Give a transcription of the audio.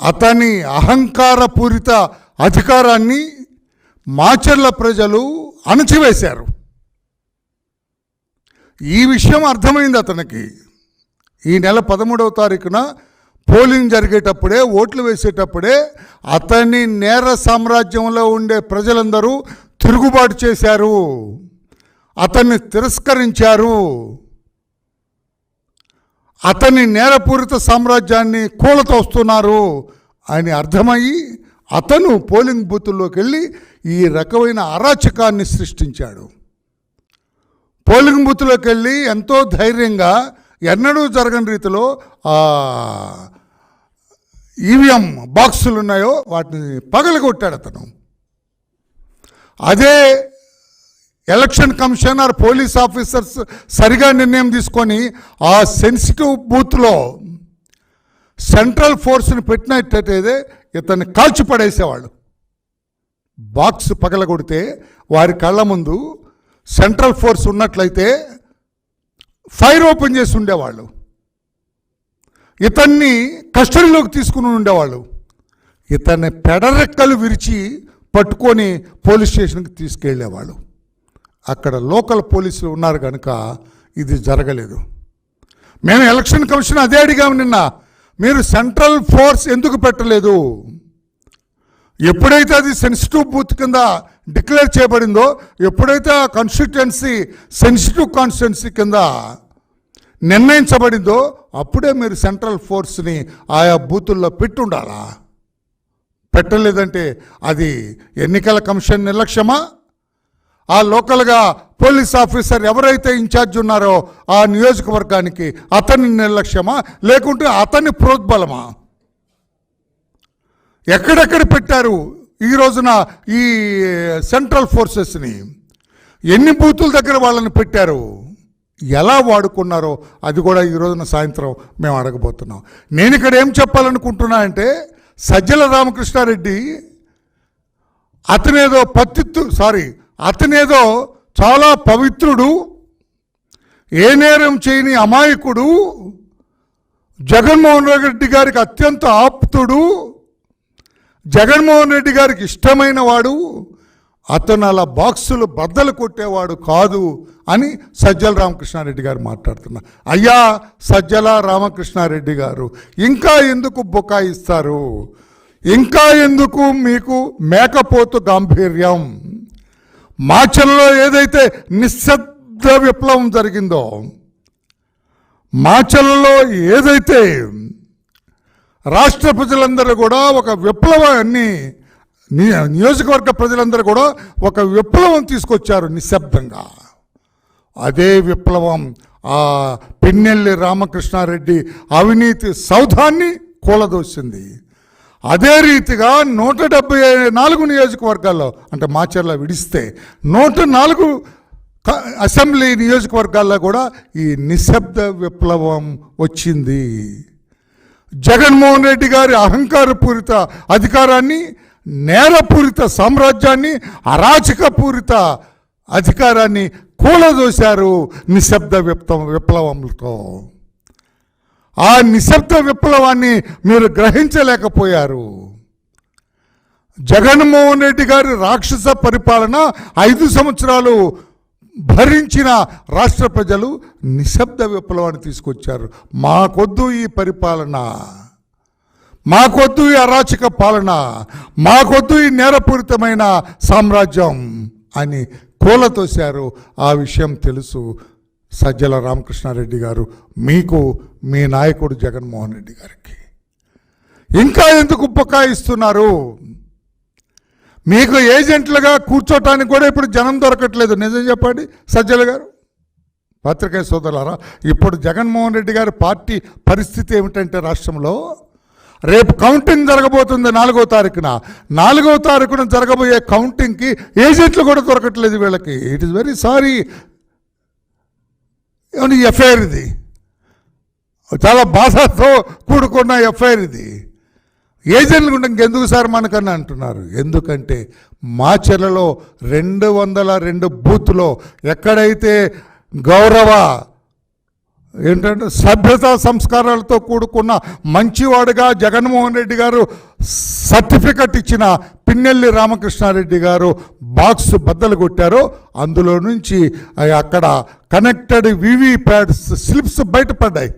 అతని అహంకారపూరిత అధికారాన్ని మాచర్ల ప్రజలు అణచివేశారు. ఈ విషయం అర్థమైంది అతనికి. ఈ నెల పదమూడవ తారీఖున పోలింగ్ జరిగేటప్పుడే ఓట్లు వేసేటప్పుడే అతని నేర సామ్రాజ్యంలో ఉండే ప్రజలందరూ తిరుగుబాటు చేశారు. అతన్ని తిరస్కరించారు. అతని నేరపూరిత సామ్రాజ్యాన్ని కూలతోస్తున్నారు అని అర్థమయ్యి అతను పోలింగ్ బూతుల్లోకి వెళ్ళి ఈ రకమైన అరాచకాన్ని సృష్టించాడు. పోలింగ్ బూత్లోకి వెళ్ళి ఎంతో ధైర్యంగా ఎన్నడూ జరగని రీతిలో ఈవీఎం బాక్సులు ఉన్నాయో వాటిని పగలగొట్టాడు అతను అదే ఎలక్షన్ కమిషనర్ పోలీస్ ఆఫీసర్స్ సరిగా నిర్ణయం తీసుకొని ఆ సెన్సిటివ్ బూత్లో సెంట్రల్ ఫోర్స్ని పెట్టినట్టయితే ఇతన్ని కాల్చి పడేసేవాళ్ళు బాక్స్ పగలగొడితే వారి కళ్ళ ముందు సెంట్రల్ ఫోర్స్ ఉన్నట్లయితే ఫైర్ ఓపెన్ చేసి ఉండేవాళ్ళు. ఇతన్ని కస్టడీలోకి తీసుకుని ఉండేవాళ్ళు. ఇతన్ని పెడరెక్కలు విరిచి పట్టుకొని పోలీస్ స్టేషన్కి తీసుకెళ్ళేవాళ్ళు. అక్కడ లోకల్ పోలీసులు ఉన్నారు కనుక ఇది జరగలేదు. మేము ఎలక్షన్ కమిషన్ అదే అడిగాము నిన్న. మీరు సెంట్రల్ ఫోర్స్ ఎందుకు పెట్టలేదు? ఎప్పుడైతే అది సెన్సిటివ్ బూత్ కింద డిక్లేర్ చేయబడిందో ఎప్పుడైతే ఆ కాన్స్టిట్యుయెన్సీ సెన్సిటివ్ కాన్స్టిట్యుయెన్సీ కింద నిర్ణయించబడిందో అప్పుడే మీరు సెంట్రల్ ఫోర్స్ని ఆయా బూతుల్లో పెట్టుండాలా? పెట్టలేదంటే అది ఎన్నికల కమిషన్ నిర్లక్ష్యమా? ఆ లోకల్గా పోలీస్ ఆఫీసర్ ఎవరైతే ఇన్ఛార్జ్ ఉన్నారో ఆ నియోజకవర్గానికి అతని నిర్లక్ష్యమా? లేకుంటే అతని ప్రోద్బలమా? ఎక్కడెక్కడ పెట్టారు ఈ రోజున ఈ సెంట్రల్ ఫోర్సెస్ని ఎన్ని బూతుల దగ్గర వాళ్ళని పెట్టారు? ఎలా వాడుకున్నారో అది కూడా ఈ రోజున సాయంత్రం మేము అడగబోతున్నాం. నేను ఇక్కడ ఏం చెప్పాలనుకుంటున్నా అంటే సజ్జల రామకృష్ణారెడ్డి అతనేదో పత్తిత్తు సారీ అతనేదో చాలా పవిత్రుడు ఏ నేరం చేయని అమాయకుడు జగన్మోహన్ రెడ్డి గారికి అత్యంత ఆప్తుడు జగన్మోహన్ రెడ్డి గారికి ఇష్టమైన వాడు అతను అలా బాక్సులు బద్దలు కొట్టేవాడు కాదు అని సజ్జల రామకృష్ణారెడ్డి గారు మాట్లాడుతున్నారు. అయ్యా సజ్జల రామకృష్ణారెడ్డి గారు ఇంకా ఎందుకు బుకాయిస్తారు ఇంకా ఎందుకు మీకు మేకపోతు గాంభీర్యం? మాచల్లో ఏదైతే నిశ్శబ్ద విప్లవం జరిగిందో మాచల్లో ఏదైతే రాష్ట్ర ప్రజలందరూ కూడా ఒక విప్లవాన్ని నియోజకవర్గ ప్రజలందరూ కూడా ఒక విప్లవం తీసుకొచ్చారు నిశ్శబ్దంగా. అదే విప్లవం ఆ పిన్నెల్లి రామకృష్ణారెడ్డి అవినీతి సౌధాన్ని కూలదోసింది. అదే రీతిగా నూట డెబ్బై నాలుగు నియోజకవర్గాల్లో అంటే మాచర్ల విడిస్తే నూట నాలుగు అసెంబ్లీ నియోజకవర్గాల్లో కూడా ఈ నిశ్శబ్ద విప్లవం వచ్చింది. జగన్మోహన్ రెడ్డి గారి అహంకారపూరిత అధికారాన్ని నేరపూరిత సామ్రాజ్యాన్ని అరాచకపూరిత అధికారాన్ని కూలదోశారు నిశ్శబ్ద విప్లవం విప్లవంతో. ఆ నిశ్శబ్ద విప్లవాన్ని మీరు గ్రహించలేకపోయారు. జగన్మోహన్ రెడ్డి గారి రాక్షస పరిపాలన ఐదు సంవత్సరాలు భరించిన రాష్ట్ర ప్రజలు నిశ్శబ్ద విప్లవాన్ని తీసుకొచ్చారు. మాకొద్దు ఈ పరిపాలన. మాకొద్దు ఈ అరాచక పాలన. మాకొద్దు ఈ నేరపూరితమైన సామ్రాజ్యం అని కూలతోశారు. ఆ విషయం తెలుసు. సజ్జల రామకృష్ణారెడ్డి గారు మీకు మీ నాయకుడు జగన్మోహన్ రెడ్డి గారికి. ఇంకా ఎందుకు బుకాయిస్తున్నారు మీకు ఏజెంట్లుగా కూర్చోటానికి కూడా ఇప్పుడు జనం దొరకట్లేదు. నిజం చెప్పండి సజ్జల గారు. పత్రికా సోదరులారా ఇప్పుడు జగన్మోహన్ రెడ్డి గారి పార్టీ పరిస్థితి ఏమిటంటే రాష్ట్రంలో రేపు కౌంటింగ్ జరగబోతుంది నాలుగో తారీఖున. నాలుగో తారీఖున జరగబోయే కౌంటింగ్కి ఏజెంట్లు కూడా దొరకట్లేదు వీళ్ళకి. ఇట్ ఇస్ వెరీ సారీ ఏమన్నా ఎఫ్ఐఆర్ ఇది? చాలా బాధతో కూడుకున్న ఎఫ్ఐఆర్ ఇది. ఏజెంట్లు ఉంటే ఇంకెందుకు సార్ మనకన్నా అంటున్నారు? ఎందుకంటే మాచర్లలో రెండు వందల రెండు బూత్లో ఎక్కడైతే గౌరవ ఏంటంటే సభ్యత సంస్కారాలతో కూడుకున్న మంచివాడుగా జగన్మోహన్ రెడ్డి గారు సర్టిఫికెట్ ఇచ్చిన పిన్నెల్లి రామకృష్ణారెడ్డి గారు బాక్స్ బద్దలు కొట్టారు. అందులో నుంచి అక్కడ కనెక్టెడ్ వివి ప్యాడ్స్ స్లిప్స్ బయటపడ్డాయి.